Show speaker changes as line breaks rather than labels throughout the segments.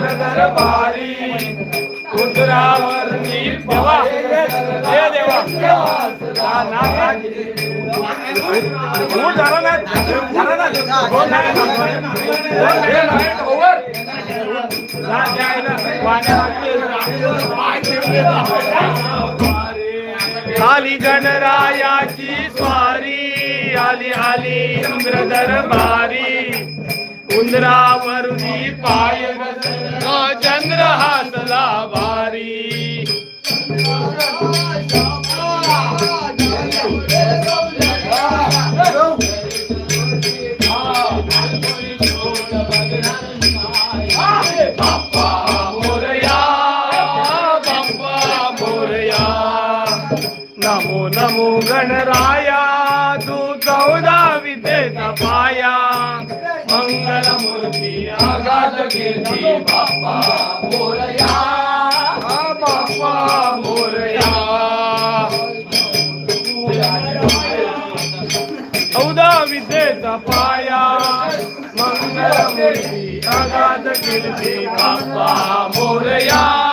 दरबारी उंदरावर देवा. हे देवा हा, झाला ना. झाला ना. दोन नाही ना. नाही ना. ओव्हर. जा, आली गणरायाची स्वारी. आली आली इंद्र दरबारी. उंदरावरुनी पाय घसरला, हातला हासला भारी आगात बाप्पा मोरया बाप्पा मोरया चौदा विद्येचा पाया मंगल मूर्ती कीर्ती बाप्पा मोरया.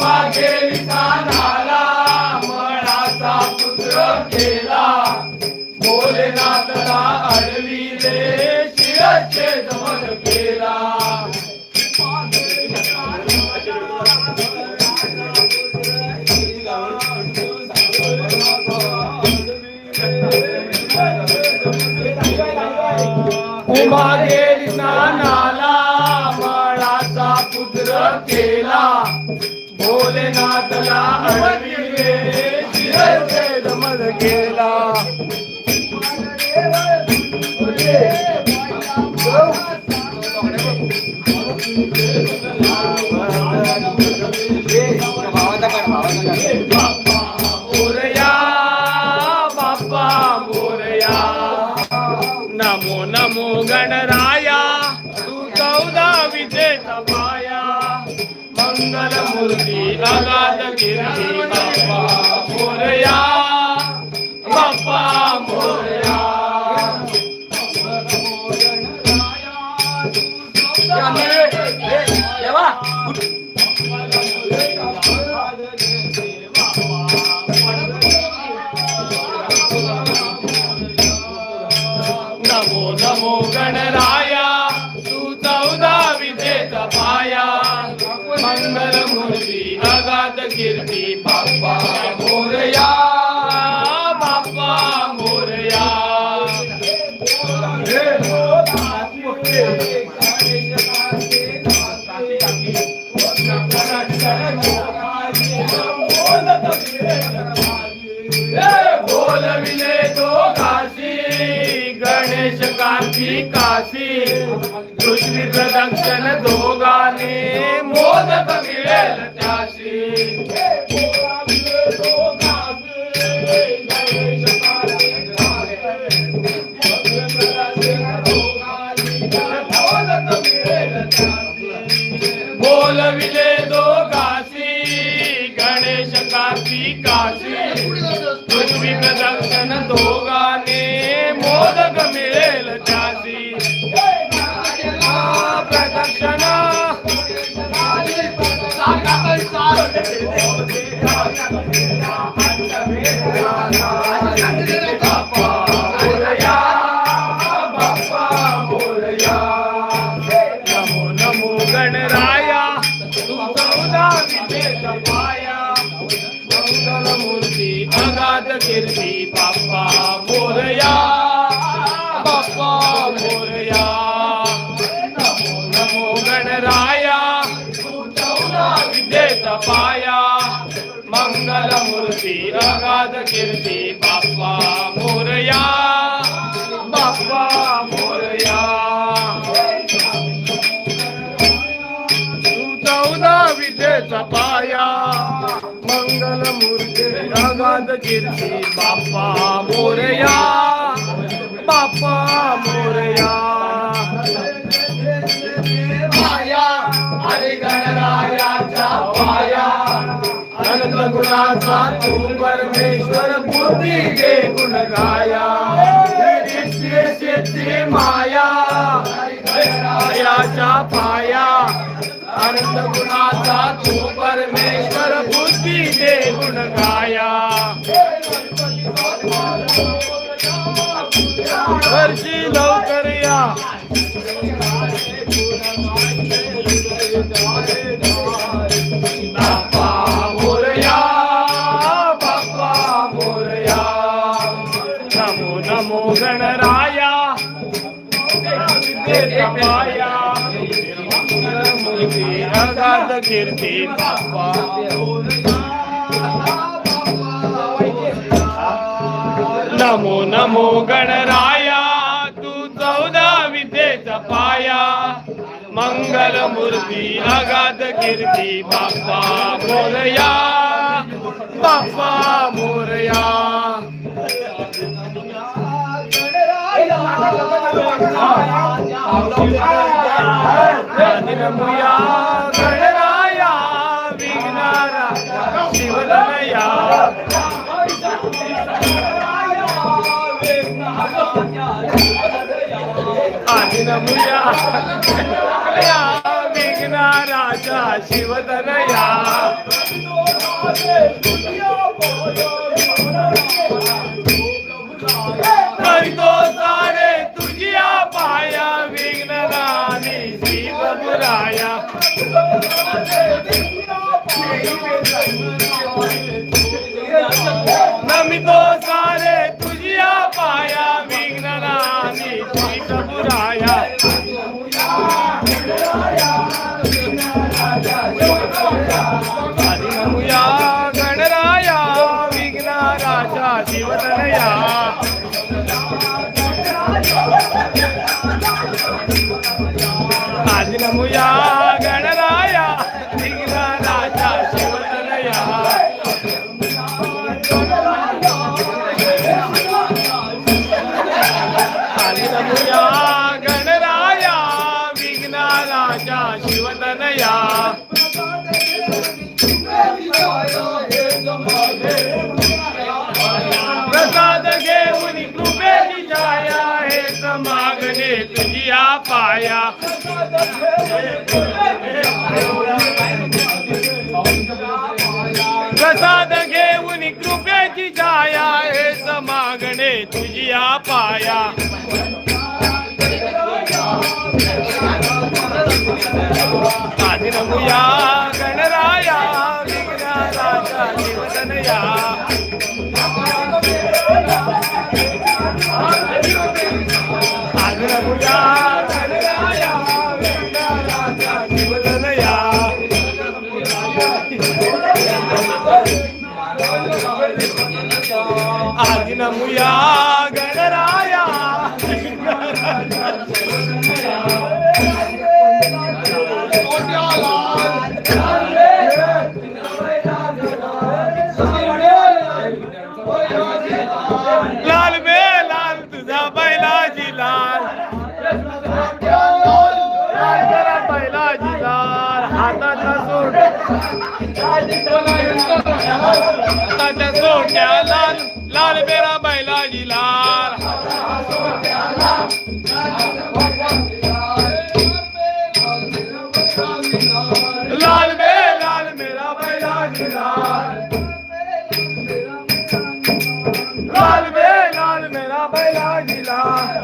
मागे गेली नाला पुत्र केला. भोलेनाथला शिरचे दमन केला. भोलेनाथला मूर्ती अगाध कीर्ती काशी काशी प्रदक्षण प्रदक्षिण दोघाने मोदक मिळेल त्याशी. बोलविले गणराया तपाया मूर्ति अगाध कीर्ति बापा मोरया बापा मोरया नमो नमो गणराया विद्य तपाया मंगल मूर्ति अगाध कीर्ति बापा मूर्ती अगाध कीर्ती बाप्पा मोरया. बाप्पा मोरया. माया हरी गणरायाच्या पाया. अनंत गुणाचा तू परमेश्वर बुद्धी गे गुण गाया. नित्य सिद्धी माया गणरायाच्या पाया. अनंत गुणाचा तू परमेश्वर बुद्धी दे गुण गाया वर्षी लवकर या नमो नमो गणराया विद्येचा कीर्ती बाप्पा नमो नमो गणराया तू चौदा विद्येचा पाया. मंगल मूर्ती अगाध कीर्ती बाप्पा मोरया. बाप्पा मोरया. नमुया गणराया विघ्नारा शिवदनया आधी Mami, todo Hallelujah. प्रसाद घेऊन कृपेची छाया हे समागणे तुझिया पाया. आधी गणराया विघ्नाराजा जीवनया आग्रहुया गणराया आधी नमुया गणराया लाल बे लाल तुझा बैलाजी लाल. बैलाजी लाल हाताचा सोट हाताच्या सोट्या लाल. लाल मेरा बैलाजी लाल लाल बे लाल मेरा बैलाजी लाल लाल बे लाल मेरा बैलाजी लाल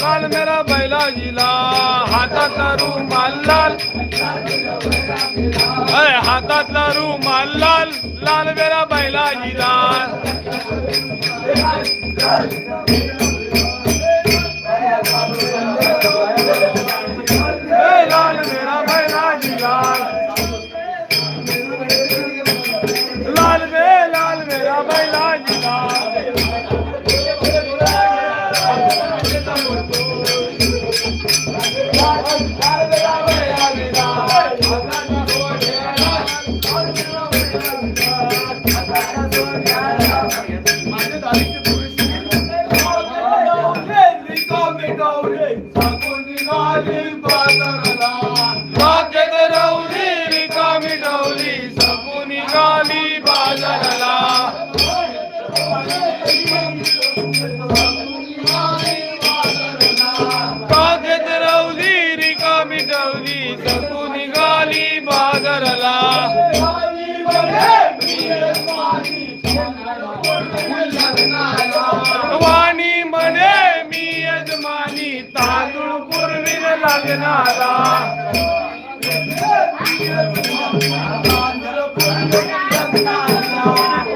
लाल मेरा बैलाजी लाल हातातला रुमाल लाल हातातला रुमाल लाल लाल मेरा बैला लाल Thank you. लागणारा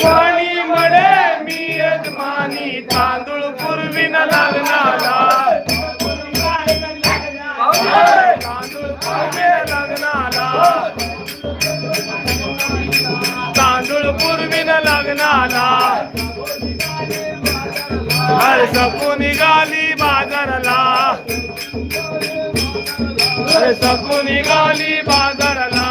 वाणी मी यजमानी तांदूळ पूर्वीन लागणारा. तांदूळ पूर्वी लागणारा. तांदूळ पूर्वीन लागणारा. निघाली बाजारला. सकू निघाली बाजारला.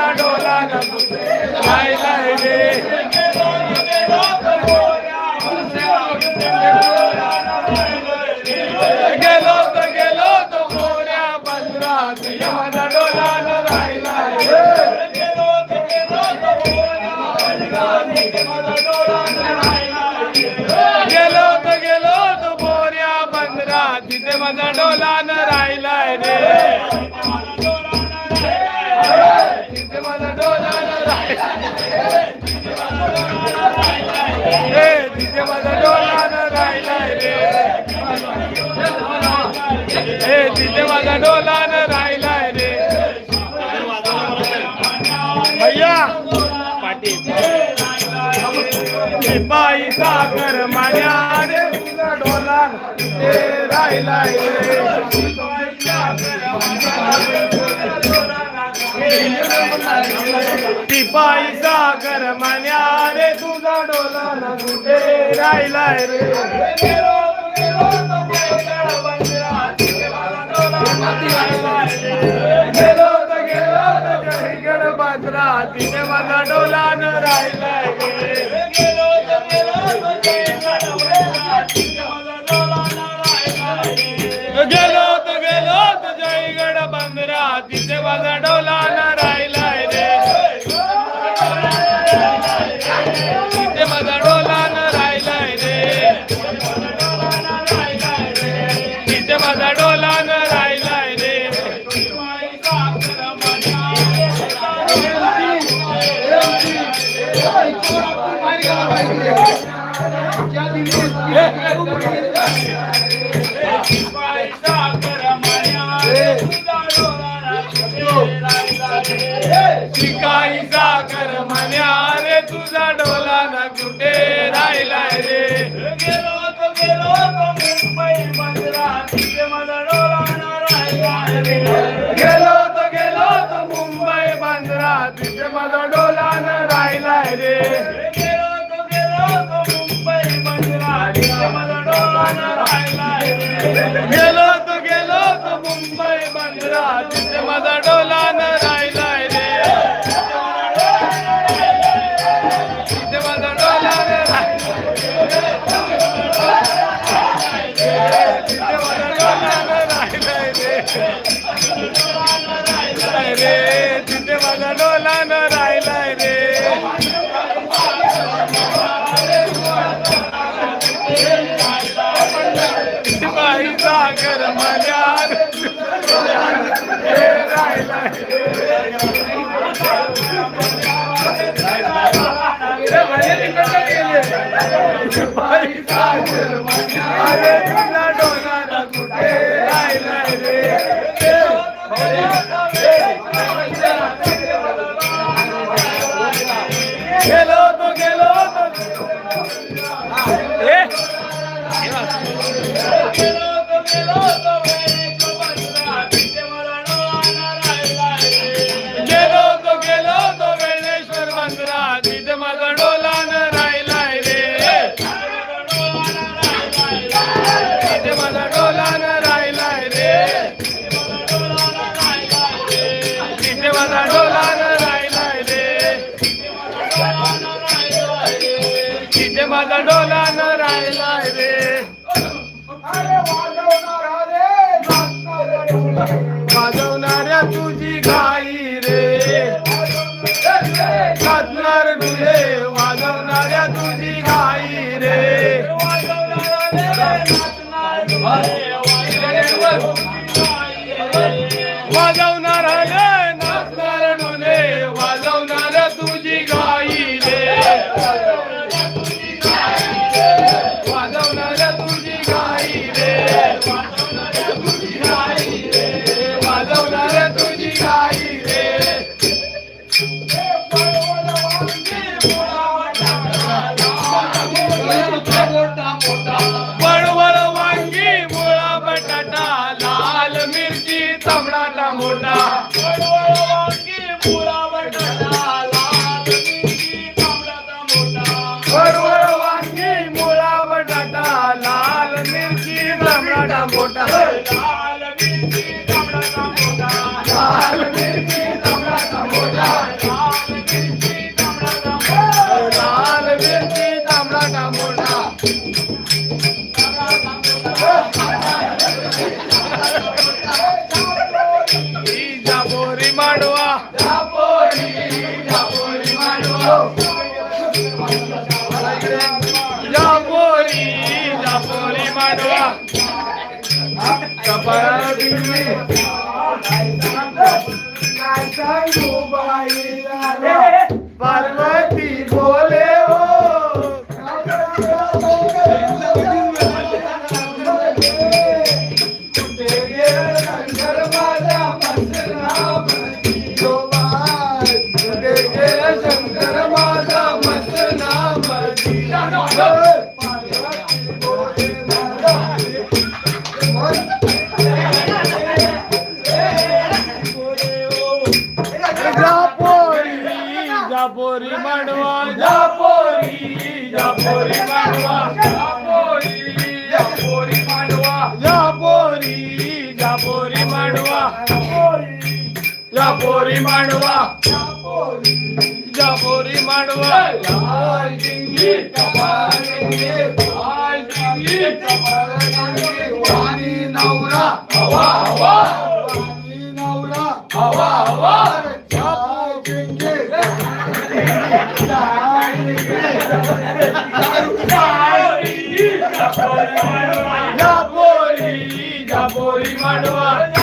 रे तुझा डोला ना कुठे राहिलाय रे माझा डोला न राहिलाय रे. भैया. पाटील बाई सागर माझ्या रे. तुझा डोला ते राहिलाय टिपाई सागर मान्या रे. तुझा डोला न कुठे राहिलाय रे. गेलो तर गेलो तर माझा डोला न राहिलाय गेलो तर गेलो तर जयगड बंदरा. तिथे माझा डोला शिकाईचा कर म्हण्या रे तुझा डोला न कुठे राहिलाय रे गेलो तो गेलो तो मुंबई गेलो तो गेलो तो मुंबई बंदरा. तिथे माझा डोला न डोना वाद डोला रे. वाजवणाऱ्या तुझी गाई रे. साधणार तुझे वाजवणाऱ्या तुझी गाई रे. वाजवणाऱ्या पार्वती बोले पोरी मांडवा जा पोरी मांडवा लाल डिंगी कपाल डिंगी लाल डिंगी कपाल डिंगी वाणी नवरा हवा हवा वाणी नवरा Japori, Japori, Madhava,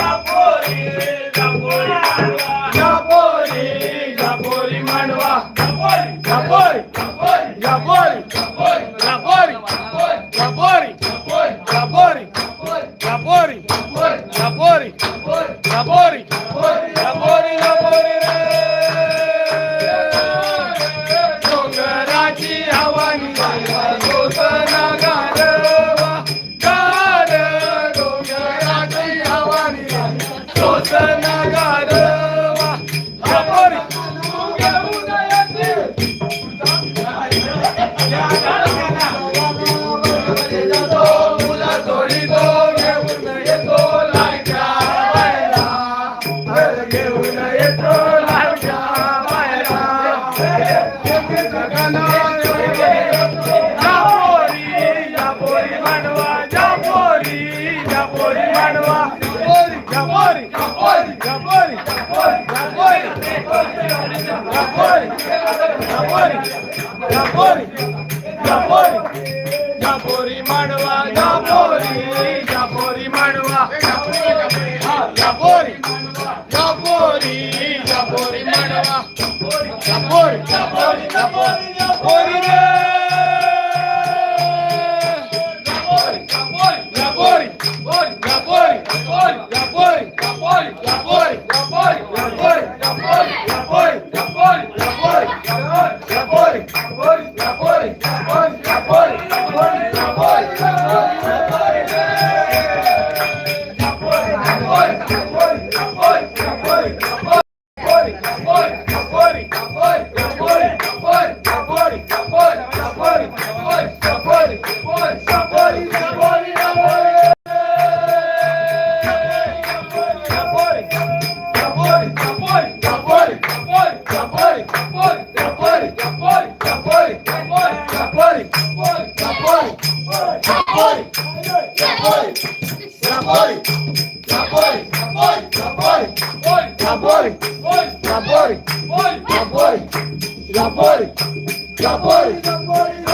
Gabori! Gabori! Gabori!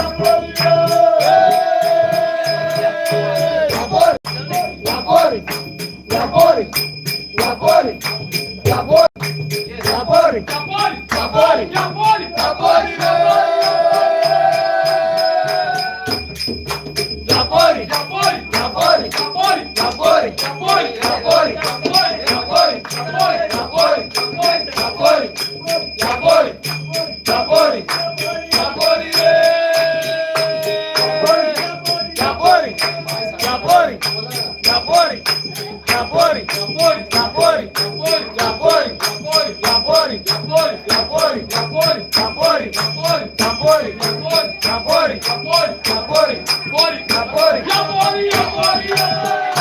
Amor, amor, amor, amor,
amor,
amor.